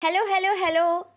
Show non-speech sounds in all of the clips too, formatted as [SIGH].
Hello, hello,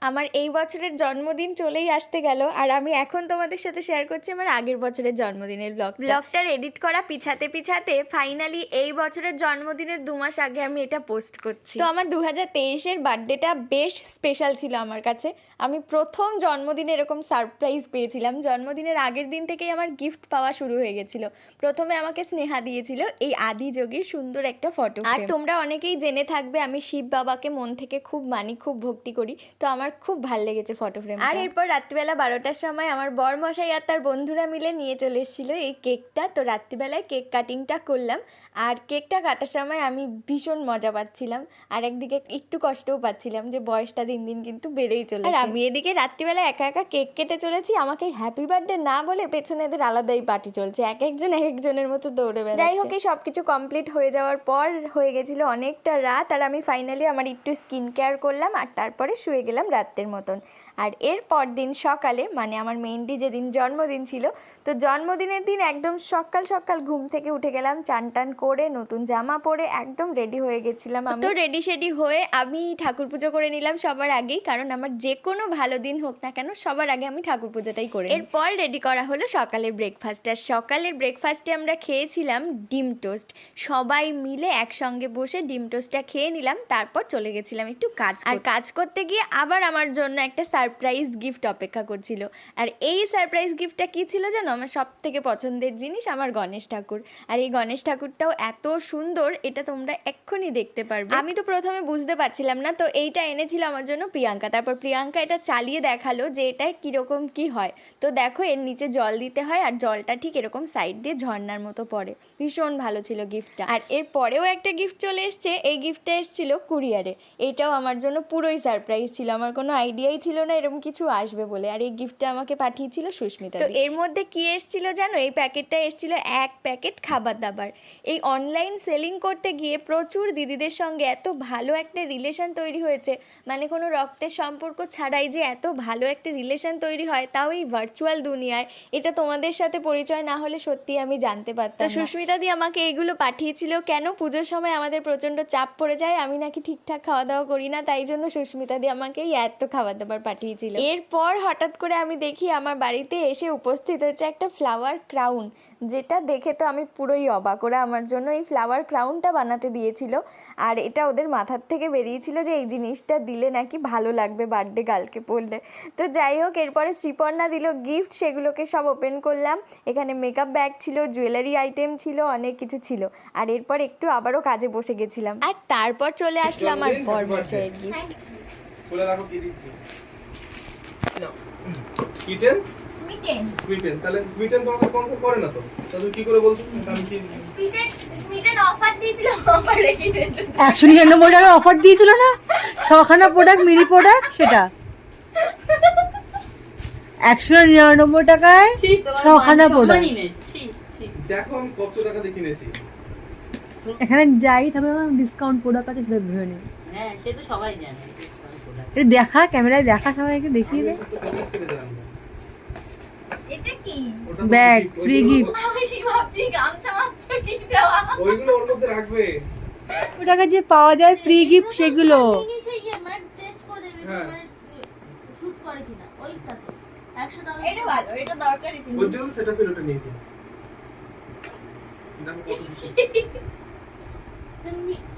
আমার এই বছরের জন্মদিন চলেই আসতে গেল আর আমি এখন তোমাদের সাথে শেয়ার করছি আমার আগের বছরের জন্মদিনের ব্লগ ব্লগটার এডিট করা পিছাতে পিছাতে ফাইনালি এই বছরের জন্মদিনের দু মাস আগে আমি এটা পোস্ট করছি। তো আমার দু হাজার তেইশের বার্থডেটা বেশ স্পেশাল ছিল আমার কাছে। আমি প্রথম জন্মদিনে এরকম সারপ্রাইজ পেয়েছিলাম। জন্মদিনের আগের দিন থেকেই আমার গিফট পাওয়া শুরু হয়ে গেছিল। প্রথমে আমাকে স্নেহা দিয়েছিল এই আদি যোগীর সুন্দর একটা ফটো আর তোমরা অনেকেই জেনে থাকবে আমি শিব বাবাকে মন থেকে খুব মানি খুব ভক্তি করি। তো আমার খুব ভালো লেগেছে ফটো ফ্রেম আর এরপর রাত্রিবেলা বারোটার সময় আমার বর মশাই আর তার বন্ধুরা মিলে নিয়ে চলে এসেছিল এই কেকটা। তো রাত্রিবেলায় কেক কাটিংটা করলাম। আর কেকটা কাটার সময় আমি ভীষণ মজা পাচ্ছিলাম। আর একদিকে একটু কষ্টও পাচ্ছিলাম যে বয়সটা দিন দিন কিন্তু বেড়েই চলে আর আমি এদিকে রাত্রিবেলা একা একা কেক কেটে চলেছি। আমাকে হ্যাপি বার্থডে না বলে পেছনে এদের আলাদাই পার্টি চলছে। এক একজন এক একজনের মতো দৌড়ে বেড়াচ্ছে। যাই হোক এই সব কিছু কমপ্লিট হয়ে যাওয়ার পর হয়ে গেছিল অনেকটা রাত। আর আমি ফাইনালি আমার একটু স্কিন কেয়ার করলাম। আর তারপরে শুয়ে গেলাম। রাতের মতন। আর এর পর দিন সকালে মানে আমার মেনলি যেদিন জন্মদিন ছিল তো জন্মদিনের দিন একদম সকাল সকাল ঘুম থেকে উঠে গেলাম চান টান করে নতুন জামা পরে একদম রেডি হয়ে গেছিলাম আমি। তো রেডি শেডি হয়ে আমি ঠাকুর পুজো করে নিলাম সবার আগেই কারণ আমার যে কোনো ভালো দিন হোক না কেন সবার আগে আমি ঠাকুর পুজোটাই করে এরপর রেডি করা হলো সকালের ব্রেকফাস্ট আর সকালের ব্রেকফাস্টে আমরা খেয়েছিলাম ডিম টোস্ট। সবাই মিলে একসঙ্গে বসে ডিম টোস্টটা খেয়ে নিলাম তারপর চলে গেছিলাম একটু কাজ আর কাজ করতে গিয়ে আবার আমার জন্য একটা সারপ্রাইজ গিফট অপেক্ষা করছিল। আর এই সারপ্রাইজ গিফটটা কী ছিল জানো? আমার সব থেকে পছন্দের জিনিস আমার গণেশ ঠাকুর। আর এই গণেশ ঠাকুরটাও এত সুন্দর, এটা তোমরা এক্ষুনি দেখতে পারবে। আমি তো প্রথমে বুঝতে পারছিলাম না, তো এইটা এনেছিল আমার জন্য প্রিয়াঙ্কা। তারপর প্রিয়াঙ্কা এটা চালিয়ে দেখাল যে এটা কীরকম কি হয়। তো দেখো, এর নিচে জল দিতে হয় আর জলটা ঠিক এরকম সাইড দিয়ে ঝর্ণার মতো পড়ে। ভীষণ ভালো ছিল গিফটটা আর এর পরেও একটা গিফট চলে এসছে। এই গিফটটা এসেছিল কুরিয়ারে। এটাও আমার জন্য পুরোই সারপ্রাইজ ছিল। আমার কোনো আইডিয়াই ছিল না এরকম কিছু আসবে বলে। আর এই গিফটটা আমাকে পাঠিয়েছিল সুস্মিতা তো এর মধ্যে কি এসেছিল জানো? এই প্যাকেটটা এসেছিল এক প্যাকেট খাবার দাবার এই অনলাইন সেলিং করতে গিয়ে প্রচুর দিদিদের সঙ্গে এত ভালো একটা রিলেশন তৈরি হয়েছে। মানে কোনো রক্তের সম্পর্ক ছাড়াই যে এত ভালো একটা রিলেশন তৈরি হয় তাও এই ভার্চুয়াল দুনিয়ায়। এটা তোমাদের সাথে পরিচয় না হলে সত্যি আমি জানতে পারতাম সুস্মিতা দি আমাকে এইগুলো পাঠিয়েছিল। কেন পুজোর সময় আমাদের প্রচণ্ড চাপ পড়ে যায়? আমি নাকি ঠিকঠাক খাওয়া দাওয়া করি না তাই জন্য সুস্মিতা দি আমাকে এত খাবার দাবার পাঠিয়েছিল। এরপর হঠাৎ করে আমি দেখি আমার বাড়িতে এসে উপস্থিত হচ্ছে একটা ফ্লাওয়ার ক্রাউন যেটা দেখে তো আমি পুরোই অবাক। ওরা আমার জন্য এই ফ্লাওয়ার ক্রাউনটা বানাতে দিয়েছিল আর এটা ওদের মাথার থেকে বেরিয়েছিল যে এই জিনিসটা দিলে নাকি ভালো লাগবে বার্থডে গার্লকে পড়লে। তো যাই হোক এরপরে শ্রীপর্ণা দিল গিফট সেগুলোকে সব ওপেন করলাম। এখানে মেকআপ ব্যাগ ছিল জুয়েলারি আইটেম ছিল অনেক কিছু ছিল। আর এরপর একটু আবারও কাজে বসে গেছিলাম। আর তারপর চলে আসলো আমার বর মশাইয়ের গিফট খুলে দেখো কি দিচ্ছি। কিটেন স্মিটেন সুইটেন তাহলে সুইটেন তোমাকে স্পন্সর করে না তো? তাহলে কি করে বলছো? আমি কি স্মিটেন স্মিটেন অফার দিয়েছিল আমার রেখে একশো নিরানব্বই টাকা অফার দিয়েছিল না? ছখানা প্রোডাক্ট মিনি প্রোডাক্ট সেটা? একশো নিরানব্বই টাকায় ছখানা প্রোডাক্ট দেখো আমি কত টাকা দিয়ে কিনেছি। এখানে যাই তবে ডিসকাউন্ট প্রোডাক্ট আছে সেটা ভেবে নিই হ্যাঁ সে তো সবাই জানে। দেখা ক্যামেরায় দেখা সবাইকে দেখিয়ে দে। Bag free gift. আমি কি ভাবছি গামছা মামছা কি দেওয়া। ওইগুলো ওর মধ্যে রাখবে। ও টাকা যে পাওয়া যায় ফ্রি গিফট সেগুলো। ইয়ে মানে টেস্ট করে দেবেন হ্যাঁ। মানে শুট করে কিনা। ওইটা তো 100 টাকা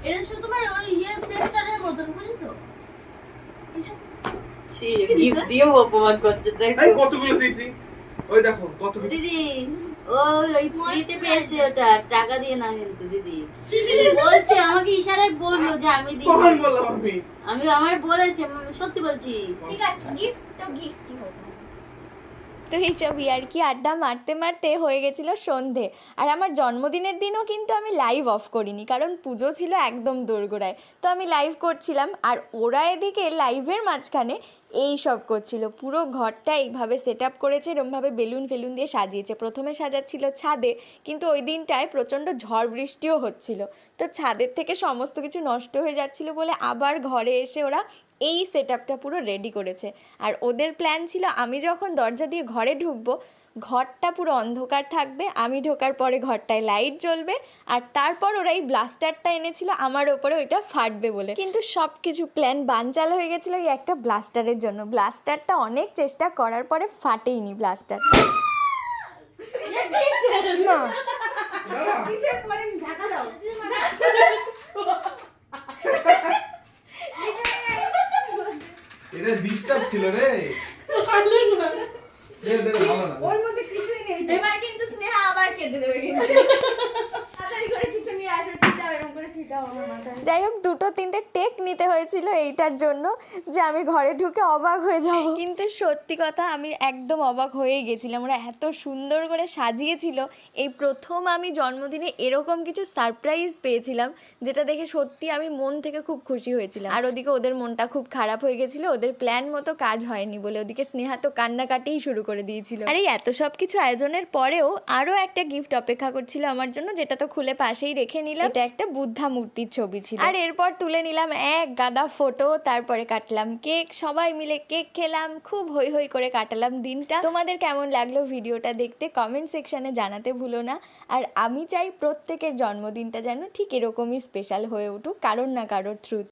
এটা শুধু তোমার ওই ইয়ের টেস্টারের মতন বুঝছ এসব ছি, gift দিয়েও অপমান করছে দেখো। কতগুলো দিয়েছি? ওই দেখো কত দিদি ওই ওই ফ্রিতে পেয়েছে ওটা টাকা দিয়ে না কিন্তু দিদি। বলছে আমাকে ইশারায় বলল যে আমি দিই কখন বললাম আমি? আমি আমার বলেছে সত্যি বলছি। ঠিক আছে গিফট তো গিফটই হতো তো এইসবই [LAUGHS] আর কি, আড্ডা মারতে মারতে হয়ে গেছিল সন্ধে। আর আমার জন্মদিনের দিনও কিন্তু আমি লাইভ অফ করিনি, কারণ পুজো ছিল একদম দোরগোড়ায়। তো আমি লাইভ করছিলাম, আর ওরা এদিকে লাইভের মাঝখানে এই সব করছিল। পুরো ঘরটা এইভাবে সেট আপ করেছে, এরমভাবে বেলুন ফেলুন দিয়ে সাজিয়েছে। প্রথমে সাজাচ্ছিল ছাদে, কিন্তু ওই দিনটায় প্রচণ্ড ঝড় বৃষ্টিও হচ্ছিল। তো ছাদের থেকে সমস্ত কিছু নষ্ট হয়ে যাচ্ছিল বলে আবার ঘরে এসে ওরা এই সেট আপটা পুরো রেডি করেছে। আর ওদের প্ল্যান ছিল আমি যখন দরজা দিয়ে ঘরে ঢুকবো ঘরটা পুরো অন্ধকার থাকবে আমি ঢোকার পরে ঘরটায় লাইট জ্বলবে আর তারপর ওরা এই ব্লাস্টারটা এনেছিল আমার ওপরে ওইটা ফাটবে বলে। কিন্তু সব কিছু প্ল্যান বানচাল হয়ে গেছিল এই একটা ব্লাস্টারের জন্য। ব্লাস্টারটা অনেক চেষ্টা করার পরে ফাটেইনি ব্লাস্টার না। এটা ডিস্টার্ব ছিল রে। দে, দে, ভালো না। এবার কিন্তু স্নেহা আবার কেঁদে দেবে কিন্তু। তাড়াতাড়ি করে কিছু নিয়ে আসো যাই হোক দুটো তিনটে টেক নিতে হয়েছিল এইটার জন্য যে আমি ঘরে ঢুকে অবাক হয়ে যাব। কিন্তু সত্যি কথা আমি একদম অবাক হয়ে গেছিলাম। ওরা এত সুন্দর করে সাজিয়েছিল। এই প্রথম আমি জন্মদিনে এরকম কিছু সারপ্রাইজ পেয়েছিলাম যেটা দেখে সত্যি আমি মন থেকে খুব খুশি হয়েছিলাম। আর ওদিকে ওদের মনটা খুব খারাপ হয়ে গেছিল। ওদের প্ল্যান মতো কাজ হয়নি বলে ওদিকে স্নেহা তো কান্নাকাটিই শুরু করে দিয়েছিল। আর এই এত সব কিছু আয়োজনের পরেও আরও একটা গিফট অপেক্ষা করছিল আমার জন্য যেটা তো খুলে পাশেই রেখে নিলাম। এটা একটা বুদ্ধা মূর্তির ছবি ছিল। আর এরপর তুলে নিলাম এক গাদা ফটো তারপরে কাটলাম কেক, সবাই মিলে কেক খেলাম, খুব হই হই করে কাটালাম দিনটা। তোমাদের কেমন লাগল ভিডিওটা দেখতে কমেন্ট সেকশানে জানাতে ভুলো না। আর আমি চাই প্রত্যেকের জন্মদিনটা যেন ঠিক এরকমই স্পেশাল হয়ে উঠুক, কারোর না কারোর থ্রু